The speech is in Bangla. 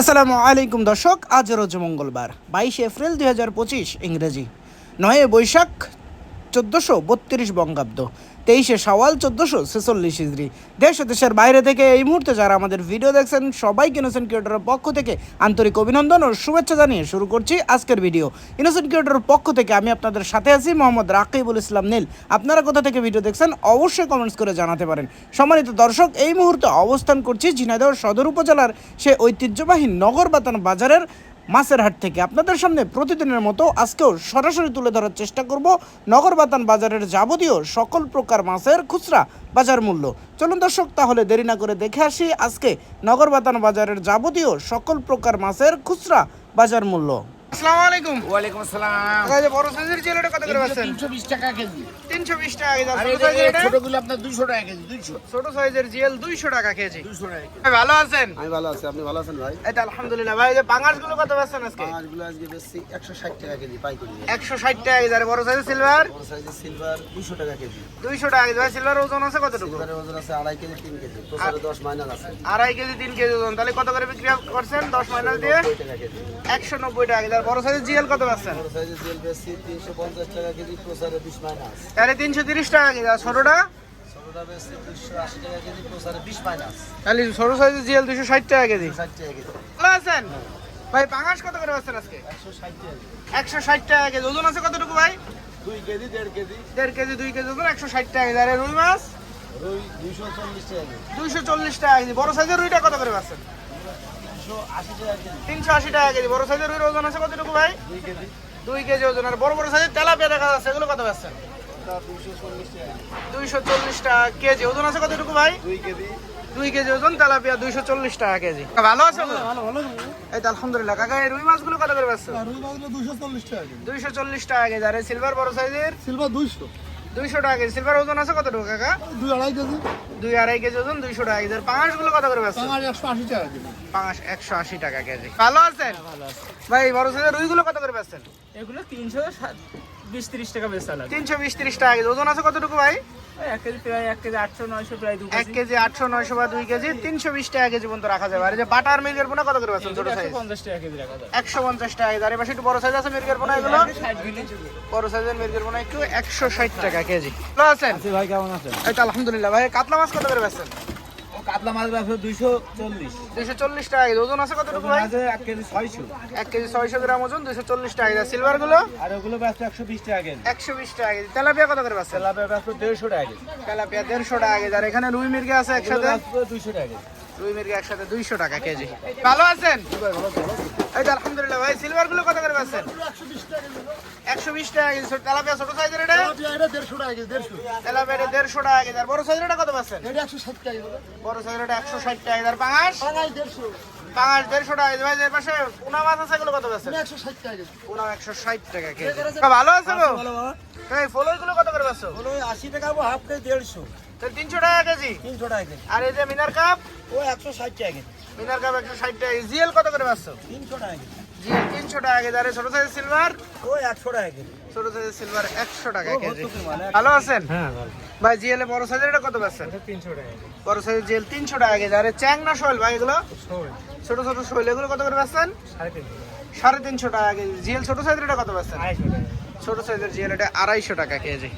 আসসালামু আলাইকুম দর্শক, আজ রোজ মঙ্গলবার, বাইশে এপ্রিল দুই ইংরেজি। নয় বৈশাখ, চোদ্দোশো বত্রিশ বঙ্গাব্দ। তেইশে সওয়াল চোদ্দোশো ছেচল্লিশ ইজরি দেশ ও দেশের বাইরে থেকে এই মুহূর্তে যারা আমাদের ভিডিও দেখছেন, সবাইকে ইনোসেন্ট ক্রিয়েটরের পক্ষ থেকে আন্তরিক অভিনন্দন ও শুভেচ্ছা জানিয়ে শুরু করছি আজকের ভিডিও। ইনোসেন্ট ক্রিয়েটরের পক্ষ থেকে আমি আপনাদের সাথে আছি মোহাম্মদ রাকিবুল ইসলাম নীল। আপনারা কোথা থেকে ভিডিও দেখছেন, অবশ্যই কমেন্টস করে জানাতে পারেন। সম্মানিত দর্শক, এই মুহূর্তে অবস্থান করছি ঝিনাইদহ সদর উপজেলার সে ঐতিহ্যবাহী নগরবাতান বাজারের মাছের হাট থেকে আপনাদের সামনে প্রতিদিনের মতো আজকেও সরাসরি তুলে ধরার চেষ্টা করব নগরবাতান বাজারের যাবতীয় সকল প্রকার মাছের খুচরা বাজার মূল্য। চলুন দর্শক, তাহলে দেরি না করে দেখে আসি আজকে নগরবাতান বাজারের যাবতীয় সকল প্রকার মাছের খুচরা বাজার মূল্য। আসসালামু আলাইকুম ওয়ালাইকুম আসসালাম কাকা, বড় সাইজের জিওলটা কত করে পাচ্ছেন? তিনশো বিশ টাকা কেজি। তিনশো বিশ টাকা কেজি। আর এটা? ছোটগুলো আপনার দুইশো টাকা কেজি ছোট সাইজের টাকা কেজি। দুইশো টাকা ভাই, ভালো আছেন? আমি ভালো আছি আপনি ভালো আছেন ভাই? এটা আলহামদুলিল্লাহ। ভাই যে পাঙাশগুলো কত পাচ্ছেন আজকে? মাছগুলো আজকে বেশি একশো ষাট টাকা কেজি পাইকারি। একশো ষাট টাকা কেজি। আর বড় সাইজের সিলভার? বড় সাইজের সিলভার দুশো টাকা কেজি। দুইশো টাকা কেজি। ভাই সিলভার ওজন আছে কতটুকু? সিলভারের ওজন আছে আড়াই কেজি তিন কেজি। মাইনাস আছে। আড়াই কেজি তিন কেজি ওজন। তাহলে কত করে বিক্রি করছেন? দশ মাইনাস দিয়ে? টাকা কেজি। একশো নব্বই টাকা কেজি। আর বড় সাইজের জিএল কত পাচ্ছেন? বড় সাইজের বেশি টাকা কেজি প্রসারে মাইনাস। তাহলে তিনশো তিরিশ টাকা কেজি আর ছোটটা? ছোটটা বেশি দুশো আশি টাকা কেজি প্রসারে বিশ মাইনাস। তাহলে ছোট সাইজের জিএল দুশো ষাট টাকা কেজি। ষাট টাকা কেজি। ভালো আছেন? ভাই পাঙাশ কত করে পাচ্ছেন আজকে? একশো ষাট টাকা কেজি। একশো ষাট টাকা কেজি। ওজন আছে কতটুকু ভাই? দুই কেজি দেড় কেজি। দেড় কেজি দুই কেজি ওজন একশো ষাট টাকা কেজি। আর রুই মাছ? রুই দুইশো চল্লিশ টাকা কেজি। দুইশো চল্লিশ টাকা কেজি। বড় সাইজের রুইটা কত করে পাচ্ছেন? তিনশো আশি টাকা কেজি। বড় সাইজের রুইয়ের ওজন আছে কতটুকু ভাই? দুই কেজি। ওজন। আর বড় বড় সাইজের তেলাপিয়া দেখা যাচ্ছে এগুলো কত পাচ্ছেন দুইশো চল্লিশ টাকা কেজি। দুইশো চল্লিশ টাকা কেজি। ওজন আছে কতটুকু ভাই? দুই কেজি। দুই কেজি ওজন তেলাপিয়া দুইশো চল্লিশ টাকা কেজি। ভালো আছে? এই তো আলহামদুলিল্লাহ। কাকা এই রুই মাছগুলো কত করে পাচ্ছেন রুই মাছগুলো দুইশো চল্লিশ টাকা দুইশো চল্লিশ টাকা কেজি। আর সিলভার বড় সাইজের? সিলভার দুইশো। দুইশো টাকা কেজি। সিলভার ওজন আছে কতটুকু কাকা? দুই আড়াই কেজি। দুই আড়াই কেজি ওজন দুইশো টাকা কেজি। পাঙাশগুলো কত করে আমার একশো আশি টাকা কেজি। পাঙাশ একশো আশি টাকা কেজি। ভালো আছেন? ভাই বড় সাইজের রুইগুলো কত করে পাচ্ছেন এগুলো তিনশো বিশ তিরিশ টাকা বেচা লাগে। তিনশো বিশ তিরিশ টাকা কেজি। ওজন আছে কতটুকু ভাই? এক কেজি প্রায় এক কেজি আটশো নয়শো প্রায় দু এক কেজি। আটশো নয়শো বা দুই কেজি তিনশো বিশ টাকা কেজি পর্যন্ত রাখা যাবে। আর এই যে বাটার মিল্কের পোনা কত করে পাচ্ছেন ছোট একশো সাইজ পঞ্চাশ টাকা কেজি রাখা যায় একশো পঞ্চাশ টাকা কেজি। আর এবার একটু বড় সাইজ আছে মির্গের পোনা এগুলো? বড় সাইজের মির্গের পোনা একটু একশো ষাট টাকা কেজি। ভালো আছেন? ভাই কেমন আছেন? এই তো আলহামদুলিল্লাহ। ভাই কাতলা মাছ কত করে বেচছেন? কাতলা মাছ ব্যবসা দুইশো চল্লিশ। দুইশো চল্লিশ টাকা ওজন আছে কতটুকু ভাই? এক কেজি ছয়শো। এক কেজি ছয়শো গ্রাম ওজন দুইশো চল্লিশ টাকা সিলভারগুলো আর ওগুলো ব্যবসা একশো বিশ টাকা কেজি। একশো বিশ টাকা কেজি। তেলাপিয়া কত করে বেচছেন? তেলাপিয়া ব্যবসা দেড়শো টাকা কেজি। তেলাপিয়া দেড়শো টাকা কেজি। আর এখানে রুই মির্গে আছে একসাথে? দুইশো টাকা কেজি। রুই মির্গে একসাথে দুইশো টাকা কেজি। ভালো আছেন? এই তো আলহামদুলিল্লাহ ভাই সিলভারগুলো কত করে বেচছেন? একশো বিশ টাকা কেজি ছোট- তেলাপিয়া ছোট সাইজের এটা এটা দেড়শো টাকা কেজি তেলাপিয়া এটা টাকা কেজি আর বড় সাইজের এটা কত বেচছেন এটা একশো ষাট টাকা বড় সাইজের এটা একশো ষাট টাকা আর পাঙাশ পাঙাশ টাকা কেজি ভাই এর পাশে পোনা মাছ আছে এগুলো কত একশো ষাট টাকা কেজি পোনা টাকা কেজি ভালো আছে গো এই ফলই গুলো কত করে বেচছো হলো আশি টাকা হাফ কেজি দেড়শো তাহলে তিনশো টাকা কেজি তিনশো টাকা কেজি আর এই যে মিনার কাপ ও একশো ষাট টাকা কেজি মিনার কাপ একশো ষাট টাকা জিএল কত করে বেচছো তিনশো টাকা কেজি জিএল তিনশো টাকা কেজি। আর ছোট সাইজের সিলভার ও একশো টাকা কেজি। ছোট সাইজের সিলভার একশো টাকা কেজি। ভালো আছেন? হ্যাঁ ভাই জিএল বড় সাইজের এটা কত তিনশো টাকা বড় সাইজের জিএল তিনশো টাকা কেজি। আর চ্যাং না শোল ভাই এগুলো? ছোট ছোট শোল এগুলো কত করে সাড়ে তিনশো টাকা। কেজি। জিএল ছোট সাইজের এটা কত টাকা। ছোট সাইজের জিএল এটা আড়াইশো টাকা কেজি।